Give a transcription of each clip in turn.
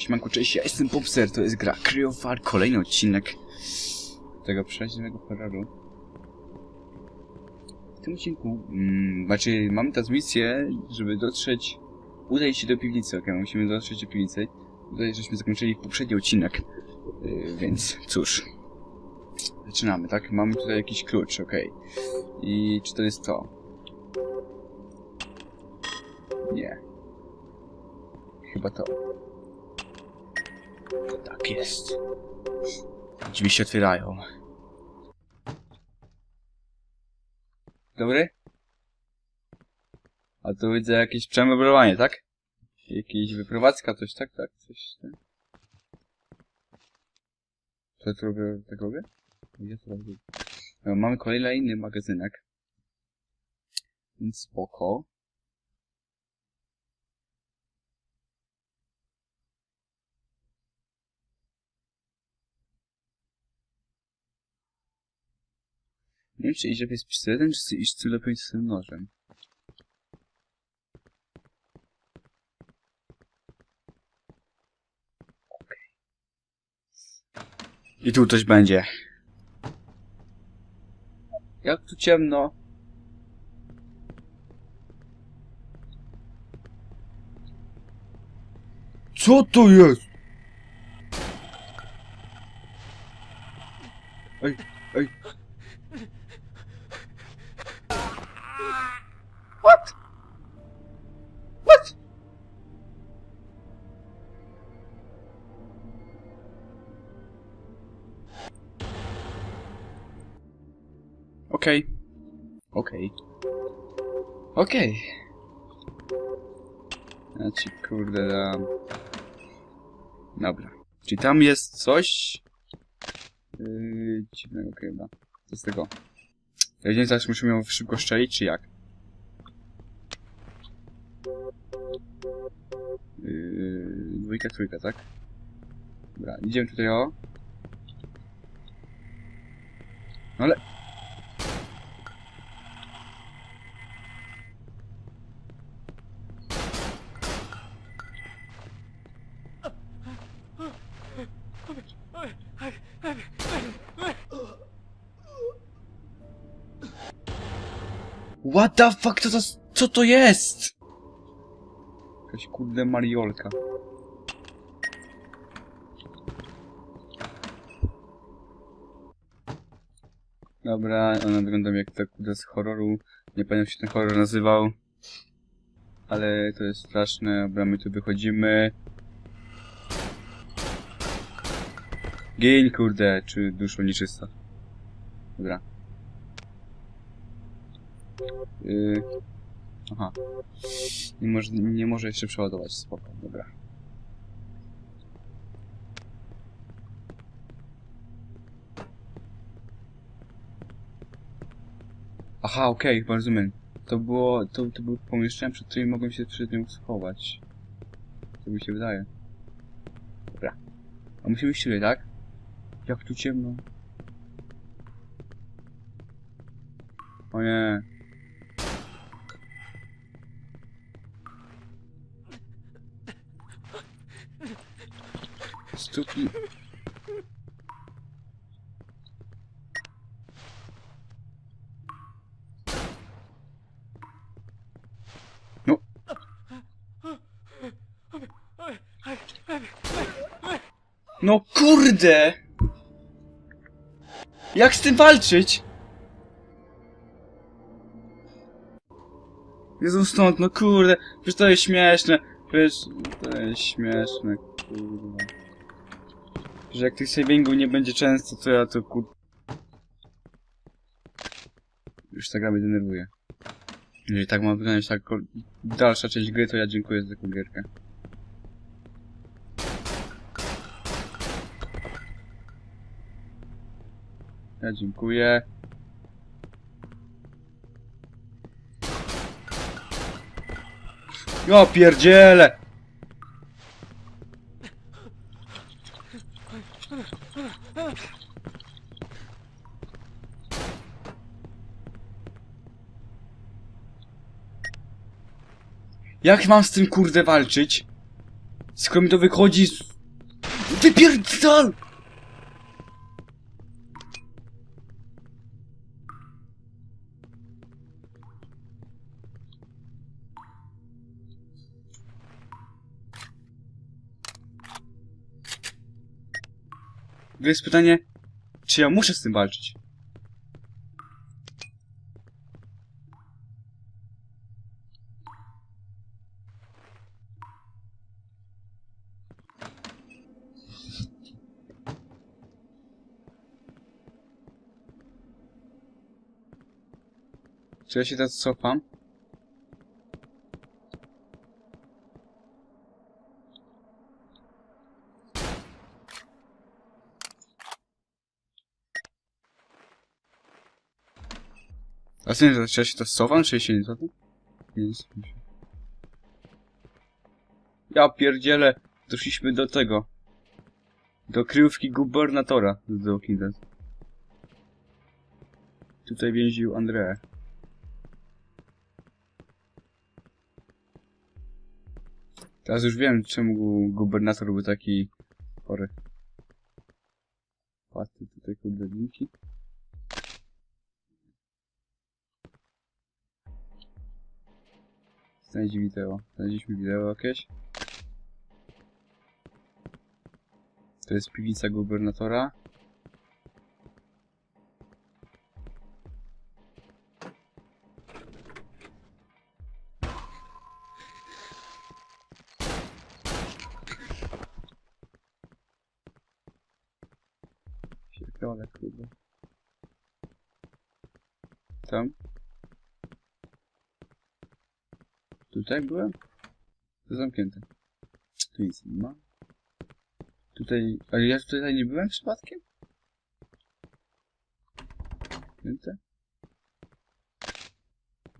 Siemanko, cześć, ja jestem Popser, to jest gra Cryofar, kolejny odcinek tego przeraźliwego horroru. W tym odcinku, mm, znaczy, mamy teraz misję, żeby dotrzeć, udać się do piwnicy, okej, musimy dotrzeć do piwnicy. Tutaj żeśmy zakończyli poprzedni odcinek, yy, więc cóż. Zaczynamy, tak? Mamy tutaj jakiś klucz, okej. I czy to jest to? Nie. Chyba to. Tak jest. Drzwi się otwierają. Dobry? A tu widzę jakieś przemeblowanie, tak? Jakieś wyprowadzka, coś tak, tak, coś tak. Co tu robię, tak robię? Ja to robię. No, mamy kolejny magazynek. Więc spoko. Nie wiem, czy iść lepiej z pistoletem, czy iść tu lepiej z tym nożem. I tu coś będzie. Jak tu ciemno. Co to jest? Ej, ej. Okej. Znaczy, kurde, dam. Dobra. Czy tam jest coś? Yy, dziwnego chyba. Co z tego? Ja nie teraz musimy ją szybko szczelić, czy jak? Yy, dwójka, trójka, tak? Dobra, idziemy tutaj o. No ale... What the fuck, co to, co to jest? Jakaś kurde mariolka. Dobra, ona wygląda jak ta kurde z horroru. Nie pamiętam jak się ten horror nazywał. Ale to jest straszne. Dobra, my tu wychodzimy. Gień kurde, czy duszo nieczysta. Dobra. Yy... Aha. Nie może, nie może jeszcze przeładować, spoko, dobra. Aha, okej, chyba rozumiem. To było, to, to było pomieszczenie, przed którym mogłem się przed nią schować. To mi się wydaje. Dobra. A musimy iść tutaj, tak? Jak tu ciemno. O nie. Stuki. No. No kurde! Jak z tym walczyć? Jezu stąd, no kurde, przecież to jest śmieszne, przecież to jest śmieszne, kurde. Że jak tych savingów nie będzie często, to ja to kur... Już ta gra mnie denerwuje. Jeżeli tak ma wyglądać tak dalsza część gry, to ja dziękuję za taką gierkę. Ja dziękuję. Ja pierdzielę! Jak mam z tym kurde walczyć? Skoro mi to wychodzi z... To jest pytanie, czy ja muszę z tym walczyć? Czy ja się teraz cofam? A co nie, ja się teraz cofam, czy się nie cofam? Nie, nie się. Ja pierdzielę, doszliśmy do tego. Do kryjówki gubernatora z The Walking Dead. Tutaj więził Andrea. Teraz już wiem, czemu gu- gubernator był taki chory. Patrzcie tutaj kurde linki. Znajdź wideo. Znaleźliśmy wideo jakieś. To jest piwnica gubernatora. Tutaj byłem? To zamknięte. Tu nic nie ma. Tutaj... Ale ja tutaj nie byłem przypadkiem? Zamknięte?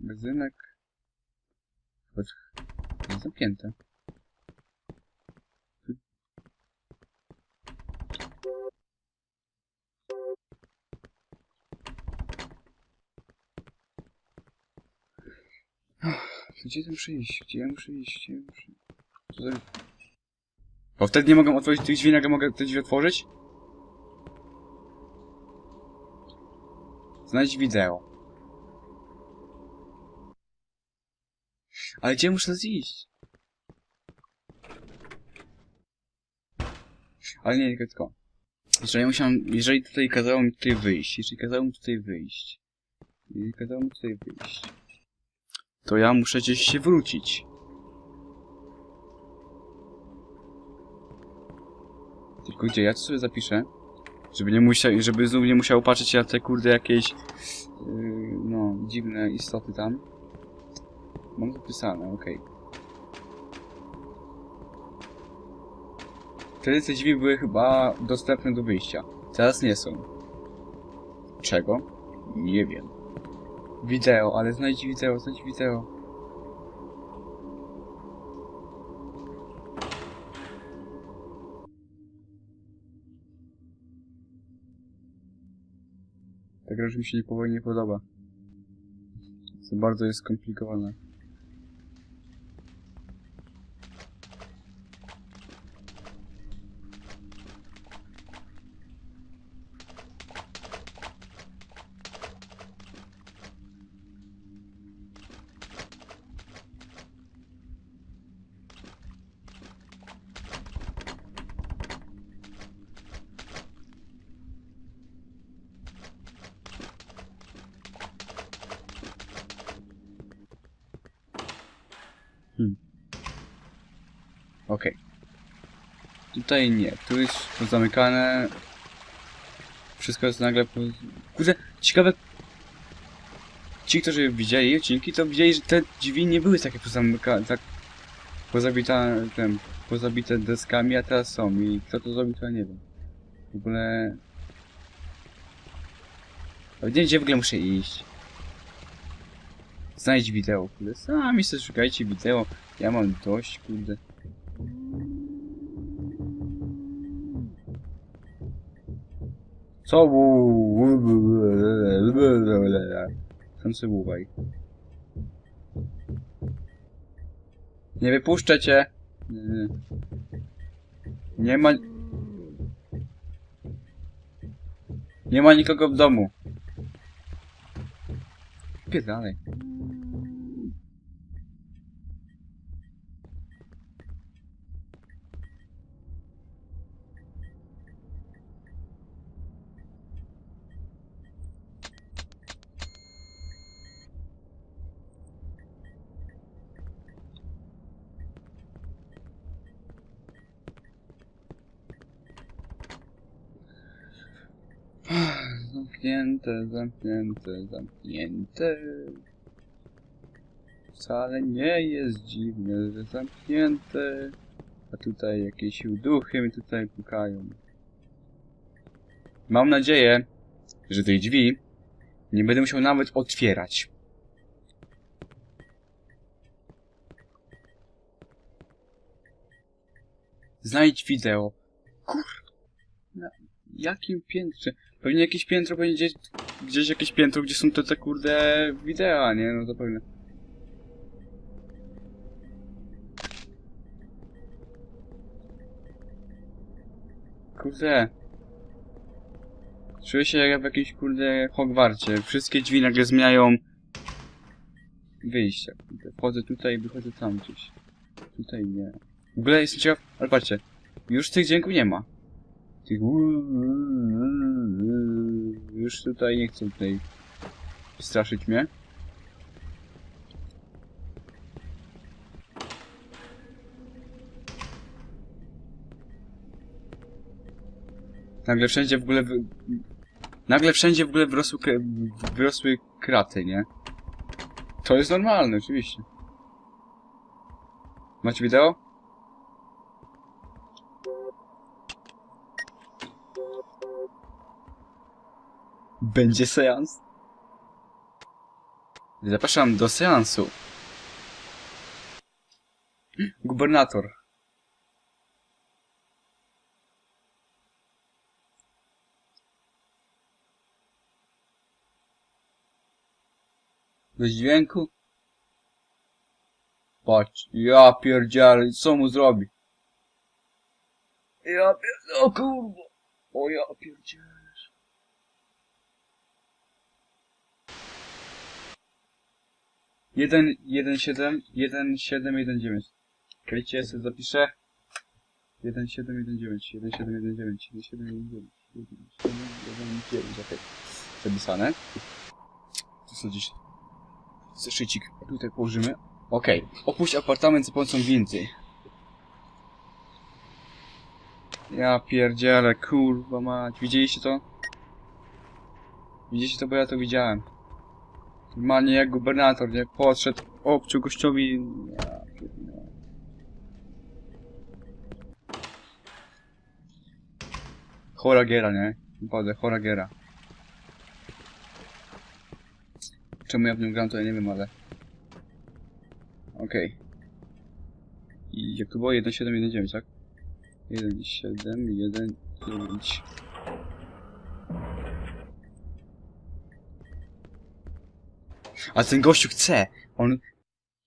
Magazynek. Chodź. Zamknięte. To Gdzie muszę iść? Gdzie ja muszę iść? Gdzie ja muszę... Co za... Bo wtedy nie mogę otworzyć tych drzwi, nagle mogę te drzwi otworzyć? Znajdź wideo. Ale gdzie muszę zjeść? Ale nie, tylko tylko. Jeżeli musiałem, jeżeli tutaj kazało mi tutaj wyjść, jeżeli kazało mi tutaj wyjść, jeżeli kazało mi tutaj wyjść, to ja muszę gdzieś się wrócić. Tylko gdzie? Ja to sobie zapiszę. Żeby nie musiał, żeby znów nie musiał patrzeć na te kurde jakieś yy, no, dziwne istoty tam. Mam zapisane, okej. Wtedy te drzwi były chyba dostępne do wyjścia. Teraz nie są. Czego? Nie wiem. Wideo, ale znajdź wideo, znajdź wideo. Ta gra już mi się nie powoli nie podoba. Za bardzo jest skomplikowane. Okej. Tutaj nie, tu jest pozamykane. Wszystko jest nagle po... Kurde, ciekawe... Ci, którzy widzieli odcinki, to widzieli, że te drzwi nie były takie pozamykane, tak... Pozabite, ten, pozabite deskami, a teraz są i kto to zrobił, to ja nie wiem. W ogóle... Nie wiem, gdzie w ogóle muszę iść. Znajdź wideo, kurde. Sami sobie szukajcie wideo. Ja mam dość, kurde. Co? Chcący łubaj. Nie wypuszczę cię. Nie ma... Nie ma nikogo w domu. Pierdalej. dalej. Zamknięte, zamknięte, zamknięte. Wcale nie jest dziwne, że zamknięte. A tutaj jakieś duchy mi tutaj pukają. Mam nadzieję, że tej drzwi nie będę musiał nawet otwierać. Znajdź wideo. Kur... Na jakim piętrze? Pewnie jakieś piętro będzie gdzieś, gdzieś jakieś piętro, gdzie są te, te kurde wideo, nie? No to pewnie. Kurde. Czuję się jak w jakimś kurde Hogwarcie. Wszystkie drzwi nagle zmieniają wyjścia. Wchodzę tutaj i wychodzę tam gdzieś. Tutaj nie. W ogóle jestem ciekaw, ale patrzcie. Już tych dźwięków nie ma. Tych już tutaj nie chcę tutaj straszyć mnie. Nagle wszędzie w ogóle wy... Nagle wszędzie w ogóle wyrosły, kra- wyrosły kraty, nie? To jest normalne, oczywiście. Macie wideo? Będzie seans? Zapraszam do seansu. Gubernator. Bez dźwięku? Patrz, ja pierdzielę, co mu zrobi? Ja pierdzielę, o kurwa! O ja pierdzielę. Jeden, jeden, siedem, jeden, siedem, jeden, dziewięć. Czekajcie, ja sobie zapiszę. Jeden, siedem, jeden, dziewięć, jeden, siedem, jeden, dziewięć, jeden, siedem, jeden, dziewięć, jeden, siedem, jeden, dziewięć, okej. Zapisane. Tu są gdzieś zeszycik tutaj położymy. Okej. Opuść apartament za pomocą windy. Ja pierdzielę, kurwa mać. Widzieliście to? Widzieliście to, bo ja to widziałem. Normalnie jak gubernator, nie? Podszedł, obciął gościowi... Ja. Chora giera, nie? Naprawdę, chora giera. Czemu ja w nią gram, to ja nie wiem, ale... Okej. I jak to było? 1719, tak? 1719. A ten gościu chce! On...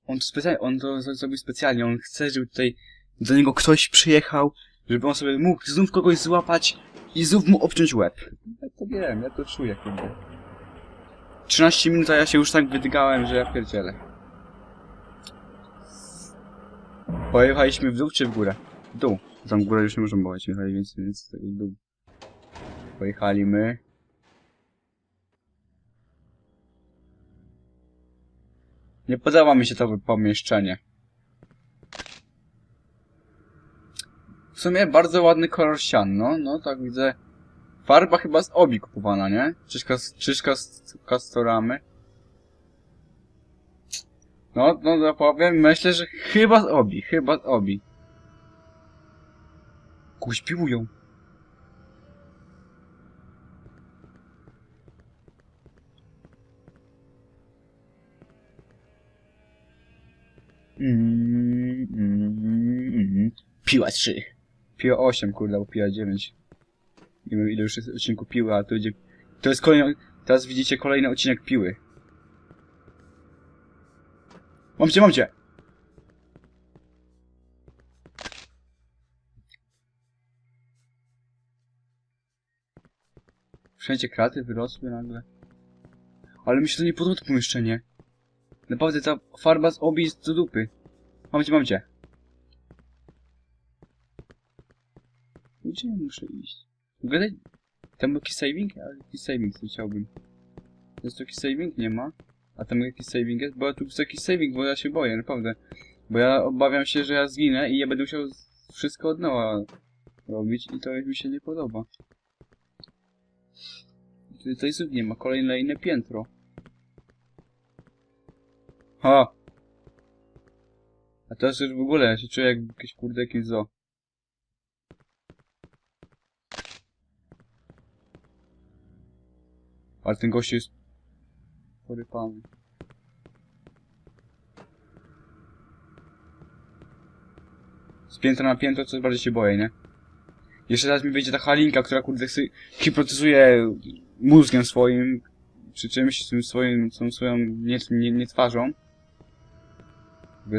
On to specjalnie, on to zrobił specjalnie, on chce, żeby tutaj do niego ktoś przyjechał, żeby on sobie mógł znów kogoś złapać i znów mu obciąć łeb. Ja to wiem, ja to czuję, kurde. 13 minut, a ja się już tak wydygałem, że ja pierdzielę. Pojechaliśmy w dół czy w górę? W dół. Tam górę już nie możemy pojechać, jechali więc, więc w dół. Pojechali my. Nie podoba mi się to pomieszczenie. W sumie bardzo ładny kolor ścian, no, no tak widzę. Farba chyba z Obi kupowana, nie? Czyżka, z- czyżka z Castoramy. No, no, no powiem, myślę, że chyba z Obi, chyba z Obi. Piłują. Mm. Piła 3. Piła 8, kurde, albo piła 9. Nie wiem ile już jest odcinku piły, a to będzie... To jest kolejny... Teraz widzicie kolejny odcinek piły. Mam cię, mam cię! Wszędzie kraty wyrosły nagle. Ale mi się to nie podoba to pomieszczenie. Naprawdę ta farba z obi jest do dupy. Mam cię, mam cię. Gdzie ja muszę iść? Gadaj... Tam był jakiś saving? Ale jakiś saving chciałbym. Jest jakiś saving? Nie ma. A tam jakiś saving jest? Bo tu jest jakiś saving, bo ja się boję, naprawdę. Bo ja obawiam się, że ja zginę i ja będę musiał wszystko od nowa robić i to mi się nie podoba. Tu- Tutaj znów nie ma, kolejne inne piętro. Ha! A teraz już w ogóle ja się czuję jak jakieś kurde jakieś zo. Ale ten gość jest... Porypany. Z piętra na piętro coraz bardziej się boję, nie? Jeszcze teraz mi wyjdzie ta halinka, która kurde hipnotyzuje mózgiem swoim, przy czymś tym swoim, tą swoją nie, nie, nie twarzą.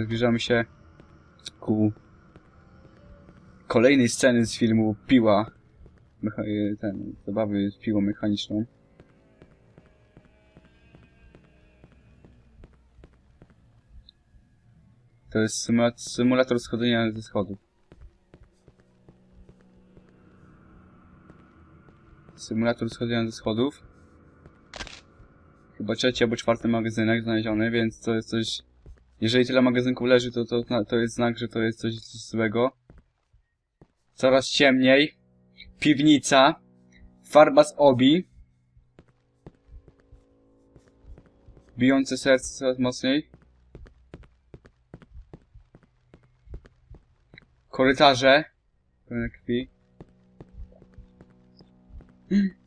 Zbliżamy się ku kolejnej sceny z filmu Piła. Mecha e, ten, zabawy z piłą mechaniczną. To jest symula symulator schodzenia ze schodów. Symulator schodzenia ze schodów. Chyba trzeci albo czwarty magazynek znaleziony, więc to jest coś... Jeżeli tyle magazynków leży, to, to, to jest znak, że to jest coś złego. Coraz ciemniej. Piwnica. Farba z obi. Bijące serce coraz mocniej. Korytarze. Pełne krwi.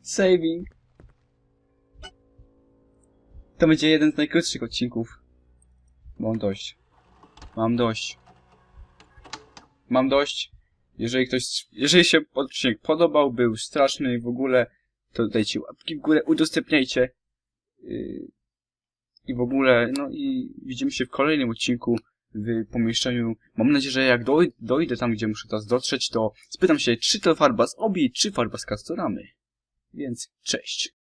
Saving. To będzie jeden z najkrótszych odcinków. Mam dość. Mam dość. Mam dość. Jeżeli ktoś, jeżeli się odcinek podobał, był straszny i w ogóle, to dajcie łapki w górę, udostępniajcie. Yy, I w ogóle, no i widzimy się w kolejnym odcinku w pomieszczeniu. Mam nadzieję, że jak doj dojdę tam, gdzie muszę teraz dotrzeć, to spytam się, czy to farba z obi, czy farba z kastoramy. Więc cześć.